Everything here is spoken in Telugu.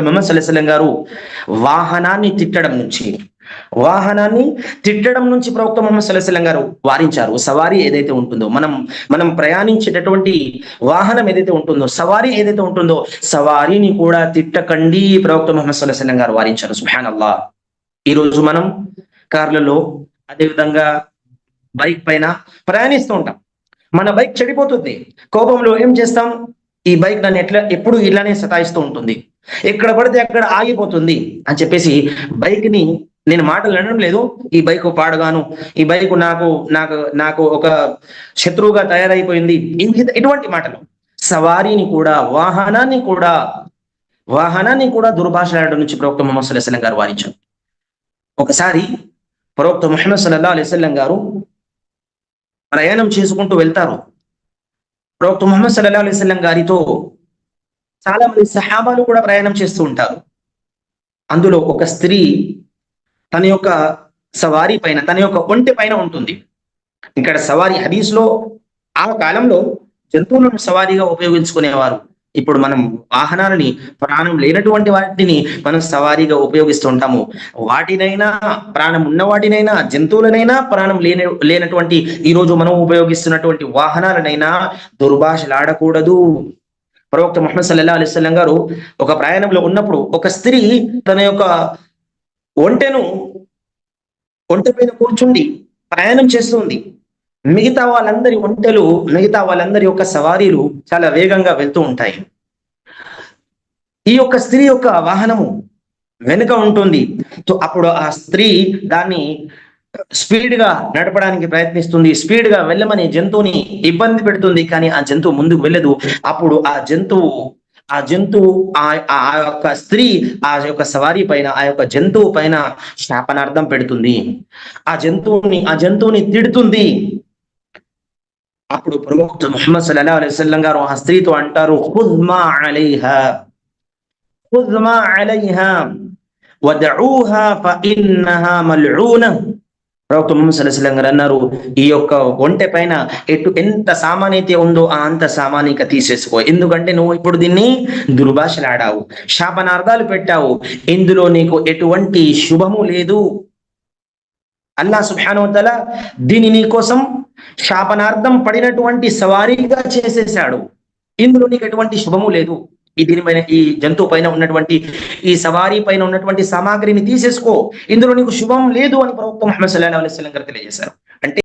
మొహమ్మద్ సల్లాహం గారు వాహనాన్ని తిట్టడం నుంచి వాహనాన్ని తిట్టడం నుంచి ప్రవక్త మొహమ్మద్ సల్లాహం గారు వారించారు. సవారీ ఏదైతే ఉంటుందో మనం మనం ప్రయాణించేటటువంటి వాహనం ఏదైతే ఉంటుందో సవారీ ఏదైతే ఉంటుందో సవారీని కూడా తిట్టకండి ప్రవక్త మొహమ్మద్ సల్లాహం గారు వారించారు. సుహాన్ అల్లా ఈ రోజు మనం కార్లలో అదేవిధంగా బైక్ పైన ప్రయాణిస్తూ ఉంటాం. మన బైక్ చెడిపోతుంది. కోపంలో ఏం చేస్తాం? ఈ బైక్ నన్ను ఎట్లా ఎప్పుడు ఇలానే సతాయిస్తూ ఉంటుంది. ఎక్కడ పడితే అక్కడ ఆగిపోతుంది అని చెప్పేసి బైక్ని నేను మాటలు అనడం లేదు. ఈ బైక్ పాడగాను ఈ బైక్ నాకు నాకు నాకు ఒక శత్రువుగా తయారైపోయింది. ఇటువంటి మాటలు. సవారీని కూడా వాహనాన్ని కూడా వాహనాన్ని కూడా దుర్భాషలాడడం నుంచి ప్రవక్త ముహమ్మద్ సల్లాహం గారు వారించారు. ఒకసారి ప్రవక్త ముహమ్మద్ సల్లా అలైస్లం గారు ప్రయాణం చేసుకుంటూ వెళ్తారు. ప్రవక్త ముహమ్మద్ సల్లా అలైస్లం గారితో చాలా మంది సహాబాలు కూడా ప్రయాణం చేస్తూ ఉంటారు. అందులో ఒక స్త్రీ తన యొక్క సవారీ పైన తన యొక్క ఒంటి పైన ఉంటుంది. ఇక్కడ సవారీ హదీస్లో ఆ కాలంలో జంతువులను సవారీగా ఉపయోగించుకునేవారు. ఇప్పుడు మనం వాహనాలని ప్రాణం లేనటువంటి వాటిని మనం సవారీగా ఉపయోగిస్తూ ఉంటాము. వాటినైనా ప్రాణం ఉన్న వాటినైనా జంతువులనైనా ప్రాణం లేని లేనటువంటి ఈ రోజు మనం ఉపయోగిస్తున్నటువంటి వాహనాలనైనా దుర్భాషలాడకూడదు. ప్రవక్త ముహమ్మద్ సల్లా అలిస్లం గారు ఒక ప్రయాణంలో ఉన్నప్పుడు ఒక స్త్రీ తన యొక్క ఒంటెను ఒంటె పైన కూర్చుండి ప్రయాణం చేస్తుంది. మిగతా వాళ్ళందరి ఒంటెలు మిగతా వాళ్ళందరి యొక్క సవారీలు చాలా వేగంగా వెళ్తూ ఉంటాయి. ఈ యొక్క స్త్రీ యొక్క వాహనము వెనుక ఉంటుంది. అప్పుడు ఆ స్త్రీ దాన్ని స్పీడ్గా నడపడానికి ప్రయత్నిస్తుంది. స్పీడ్గా వెళ్ళమని జంతువుని ఇబ్బంది పెడుతుంది. కానీ ఆ జంతువు ముందుకు వెళ్ళదు. అప్పుడు ఆ జంతువు ఆ జంతువు ఆ యొక్క స్త్రీ ఆ యొక్క సవారీ పైన ఆ యొక్క జంతువు పైన శాపనార్థం పెడుతుంది. ఆ జంతువుని ఆ జంతువుని తిడుతుంది. అప్పుడు ప్రవక్త ముహమ్మద్ సల్లా అలైహి వసల్లం గారు ఆ స్త్రీతో అంటారు ఖుద్ మా అలైహా ఖుద్ మా అలైహా వదఊహా ఫఇన్నహా ప్రవక్త ముహమ్మద్ గారు అన్నారు ఈ యొక్క ఒంటె పైన ఎటు ఎంత సామాన్యత ఉందో ఆ అంత సామాన్ తీసేసుకో. ఎందుకంటే నువ్వు ఇప్పుడు దీన్ని దుర్భాషలాడావు శాపనార్థాలు పెట్టావు. ఇందులో నీకు ఎటువంటి శుభము లేదు. అల్లా సుభానోతల దీని నీ కోసం శాపనార్థం పడినటువంటి సవారీగా చేసేసాడు ఇందులో నీకు ఎటువంటి శుభము లేదు. ఈ దీనిపైన ఈ జంతువు పైన ఉన్నటువంటి ఈ సవారీ పైన ఉన్నటువంటి సామాగ్రిని తీసేసుకో. ఇందులో నీకు శుభం లేదు అని ప్రవక్త ముహమ్మద్ సల్లాహ్ అలైస్ గారు తెలియజేశారు. అంటే